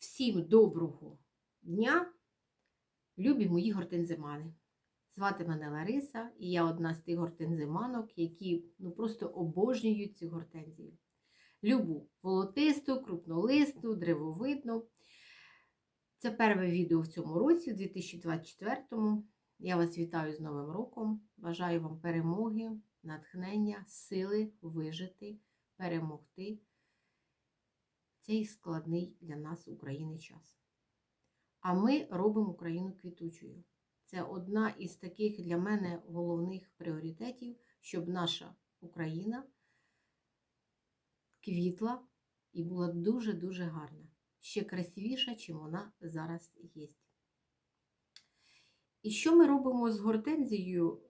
Всім доброго дня, любі мої гортензимани. Звати мене Лариса, і я одна з тих гортензиманок, які ну, просто обожнюють цю гортензію. Любу волотисту, крупнолисту, древовидну. Це перше відео в цьому році, у 2024-му. Я вас вітаю з Новим роком. Бажаю вам перемоги, натхнення, сили вижити, перемогти цей складний для нас України час. А ми робимо Україну квітучою. Це одна із таких для мене головних пріоритетів, щоб наша Україна квітла і була дуже-дуже гарна. Ще красивіша, чим вона зараз є. І що ми робимо з гортензією е,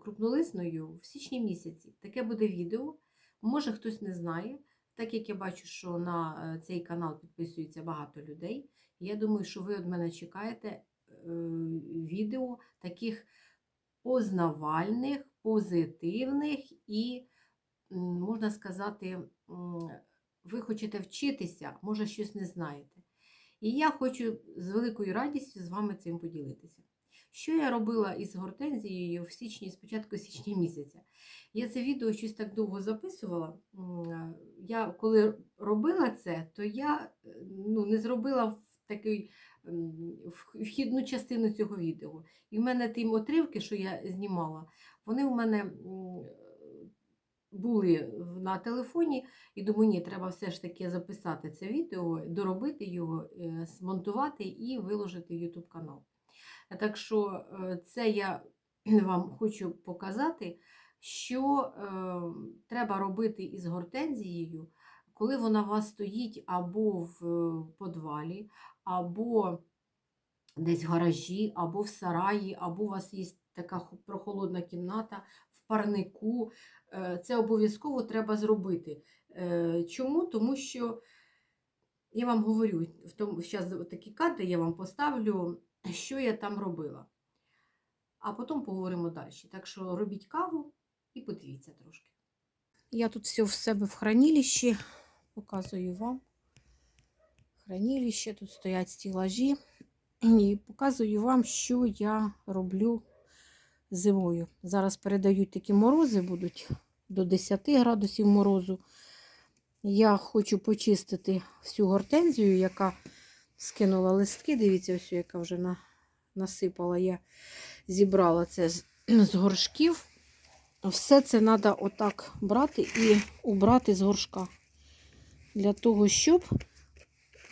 крупнолисною в січні місяці? Таке буде відео. Може, хтось не знає, так як я бачу, що на е, цей канал підписується багато людей. Я думаю, що ви від мене чекаєте е, відео таких познавальних, позитивних і, можна сказати, ви хочете вчитися, може, щось не знаєте. І я хочу з великою радістю з вами цим поділитися. Що я робила із гортензією в січні, спочатку січня місяця? Я це відео щось так довго записувала. Я коли робила це, то я е, ну, не зробила в такий вхідну частину цього відео. І в мене ті отривки, що я знімала, вони у мене були на телефоні, і думаю, ні, треба все ж таки записати це відео, доробити його, е, смонтувати і виложити в YouTube канал. Так що е, це я вам хочу показати, що е, треба робити із гортензією, коли вона у вас стоїть або в подвалі, або десь в гаражі, або в сараї, або у вас є така прохолодна кімната в парнику. Е, Це обов'язково треба зробити. Е, Чому? Тому що я вам говорю, в тому, зараз такі кадри я вам поставлю, що я там робила. А потім поговоримо далі. Так що робіть каву і подивіться трошки. Я тут все в себе в хранилищі, показую вам. Хранилище, тут стоять стілажі. І показую вам, що я роблю зимою. Зараз передають такі морози, будуть до 10 градусів морозу. Я хочу почистити всю гортензію, яка скинула листки. Дивіться, ось яка вже на, насипала. Я зібрала це з, з горшків. Все це треба отак брати і убрати з горшка. Для того, щоб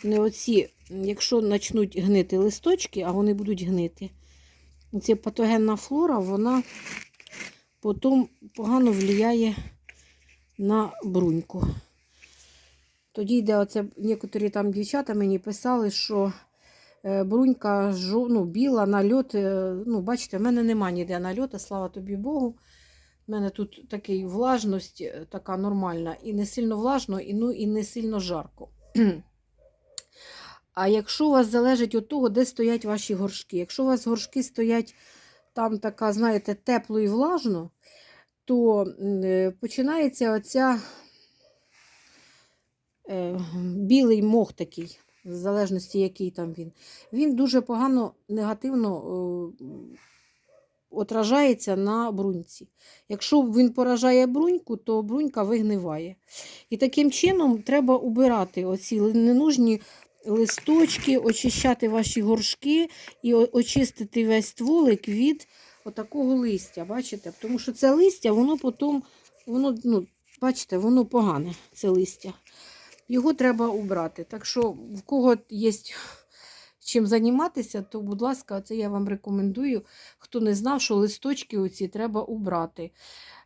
не оці, якщо почнуть гнити листочки, а вони будуть гнити, ця патогенна флора, вона потім погано впливає на бруньку. Тоді йде оце, некоторі там дівчата мені писали, що е, брунька жо, ну, біла, нальот. е, Ну, бачите, в мене нема ніде нальота, слава тобі Богу. У мене тут такий влажність е, така нормальна. І не сильно влажно, і, ну, і не сильно жарко. А якщо у вас залежить від того, де стоять ваші горшки. Якщо у вас горшки стоять там така, знаєте, тепло і влажно, то починається оця білий мох такий, в залежності, який там він. Він дуже погано негативно е, отражається на бруньці. Якщо він поражає бруньку, то брунька вигниває. І таким чином треба убирати оці ненужні листочки, очищати ваші горшки і очистити весь стволик від отакого листя. Бачите? Тому що це листя, воно потім, воно, ну, бачите, воно погане, це листя. Його треба убрати. Так що, в кого є чим займатися, то, будь ласка, це я вам рекомендую. Хто не знав, що листочки оці треба убрати.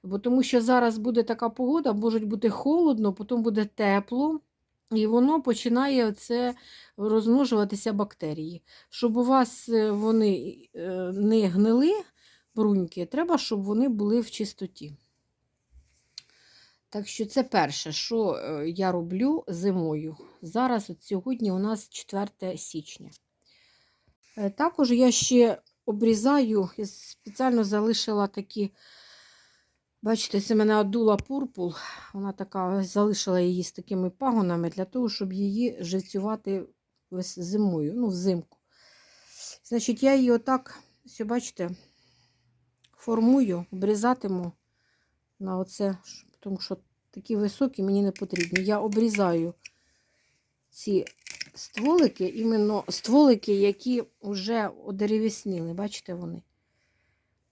Бо тому що зараз буде така погода, може бути холодно, потім буде тепло. І воно починає це розмножуватися бактерії. Щоб у вас е, вони е, не гнили бруньки, треба, щоб вони були в чистоті. Так що це перше, що е, я роблю зимою. Зараз от сьогодні у нас 4 січня. Е, Також я ще обрізаю, я спеціально залишила такі, бачите, це мене одула пурпул. Вона така залишила її з такими пагонами для того, щоб її живцювати зимою, ну, взимку. Значить, я її отак, все бачите, формую, обрізатиму на оце, тому що такі високі мені не потрібні. Я обрізаю ці стволики, іменно стволики, які вже одеревісніли, бачите вони?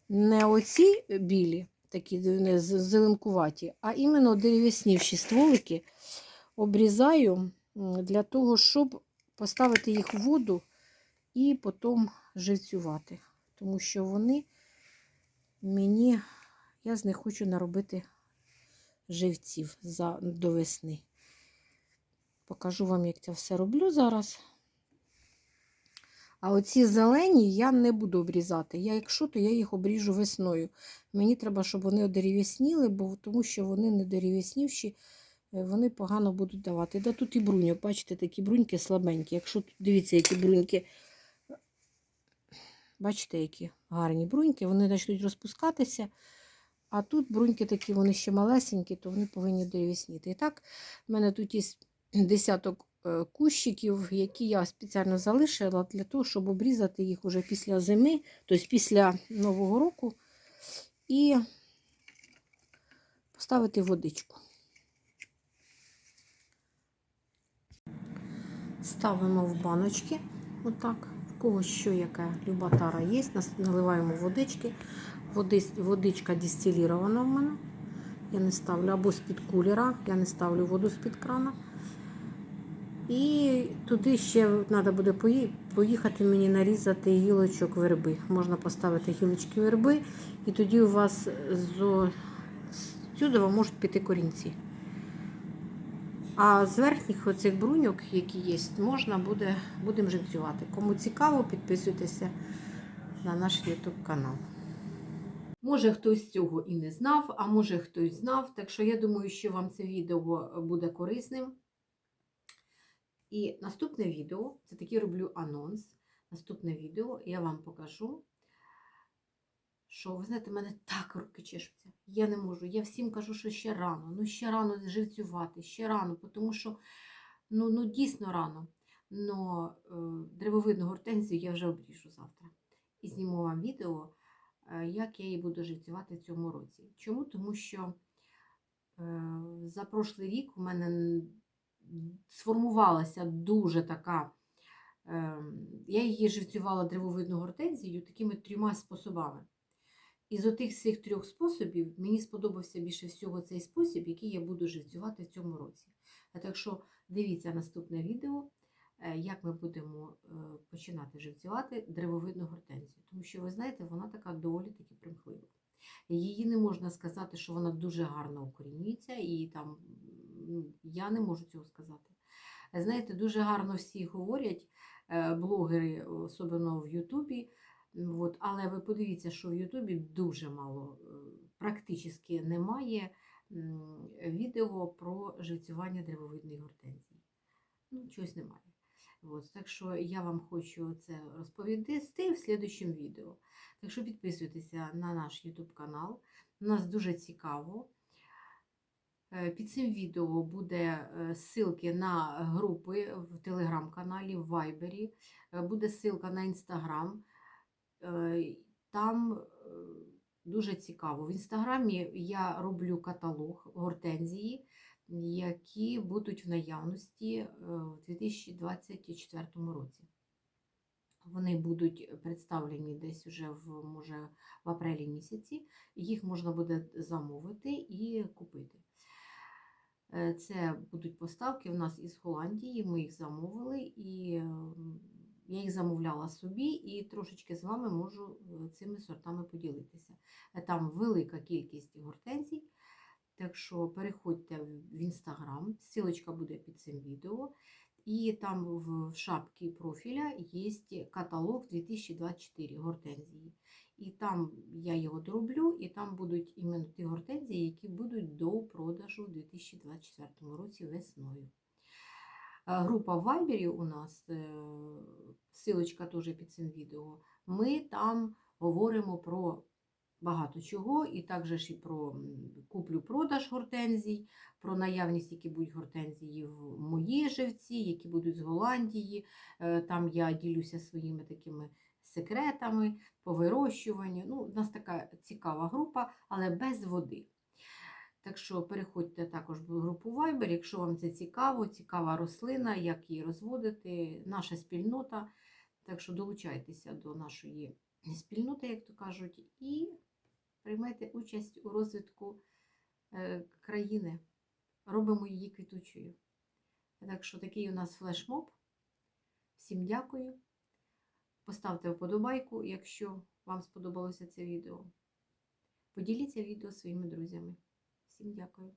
Не оці білі, такі з- зеленкуваті, а іменно дерев'яснівші стволики обрізаю для того, щоб поставити їх в воду і потім живцювати. Тому що вони мені, я з них хочу наробити живців за, до весни. Покажу вам, як це все роблю зараз. А оці зелені я не буду обрізати. Я, якщо, то я їх обріжу весною. Мені треба, щоб вони одерев'ясніли, тому що вони не дерев'яснівші, е, вони погано будуть давати. Да тут і бруньок, бачите, такі бруньки слабенькі. Якщо тут дивіться, які бруньки, бачите, які гарні бруньки, вони почнуть розпускатися. А тут бруньки такі, вони ще малесенькі, то вони повинні дерев'ясніти. І так, в мене тут є десяток е, кущиків, які я спеціально залишила для того, щоб обрізати їх уже після зими, тобто після Нового року, і поставити водичку. Ставимо в баночки, отак, в когось що яка люба тара є, наливаємо водички. Води, водичка дистилірована в мене. Я не ставлю або з-під кулера, я не ставлю воду з-під крана. І туди ще треба буде поїхати мені нарізати гілочок верби. Можна поставити гілочки верби, і тоді у вас з цюдова можуть піти корінці. А з верхніх оцих бруньок, які є, можна буде будемо живцювати. Кому цікаво, підписуйтеся на наш YouTube канал. Може, хтось цього і не знав, а може хтось знав. Так що я думаю, що вам це відео буде корисним. І наступне відео, це такий роблю анонс. Наступне відео я вам покажу, що, ви знаєте, мене так руки чешуться. Я не можу. Я всім кажу, що ще рано. Ну, ще рано живцювати, ще рано, тому що ну, ну дійсно рано. Но е, древовидну гортензію я вже обріжу завтра. І зніму вам відео, як я її буду живцювати в цьому році. Чому? Тому що е, за прошлий рік у мене сформувалася дуже така. е, Я її живцювала древовидну гортензію такими трьома способами. Із отих цих трьох способів мені сподобався більше всього цей спосіб, який я буду живцювати в цьому році. А так що дивіться наступне відео, е, як ми будемо е, починати живцювати древовидну гортензію. Тому що, ви знаєте, вона така доволі таки примхлива. Її не можна сказати, що вона дуже гарно укорінюється, і там ну, я не можу цього сказати. Знаєте, дуже гарно всі говорять, е, блогери, особливо в Ютубі. От, але ви подивіться, що в Ютубі дуже мало, е, практично немає відео про живцювання древовидної гортензії. Ну, чогось немає. От, так що я вам хочу це розповісти в слідчому відео. Так що підписуйтеся на наш YouTube канал. Нас дуже цікаво. Е, Під цим відео буде е, ссылки на групи в телеграм-каналі, в Вайбері, е, буде ссылка на інстаграм. Там дуже цікаво. В інстаграмі я роблю каталог гортензії, які будуть в наявності е, в 2024 році. Вони будуть представлені десь уже в, може, в апрелі місяці. Їх можна буде замовити і купити. Е, Це будуть поставки у нас із Голландії. Ми їх замовили, і я їх замовляла собі, і трошечки з вами можу е, цими сортами поділитися. Там велика кількість гортензій. Так що переходьте в інстаграм, ссылочка буде під цим відео. І там в шапці профіля є каталог 2024 гортензії. І там я його дороблю, і там будуть іменно ті гортензії, які будуть до продажу в 2024 році весною. Е, Група в у нас, е, ссылочка теж під цим відео. Ми там говоримо про багато чого, і також і про куплю-продаж гортензій, про наявність, які будуть гортензії в моїй живці, які будуть з Голландії. Е, Там я ділюся своїми такими секретами по вирощуванню. Ну, у нас така цікава група, але без води. Так що переходьте також в групу Viber, якщо вам це цікаво, цікава рослина, як її розводити, наша спільнота. Так що долучайтеся до нашої спільноти, як то кажуть, і приймайте участь у розвитку е, країни. Робимо її квітучою. Так що такий у нас флешмоб. Всім дякую. Поставте вподобайку, якщо вам сподобалося це відео. Поділіться відео своїми друзями. Всім дякую.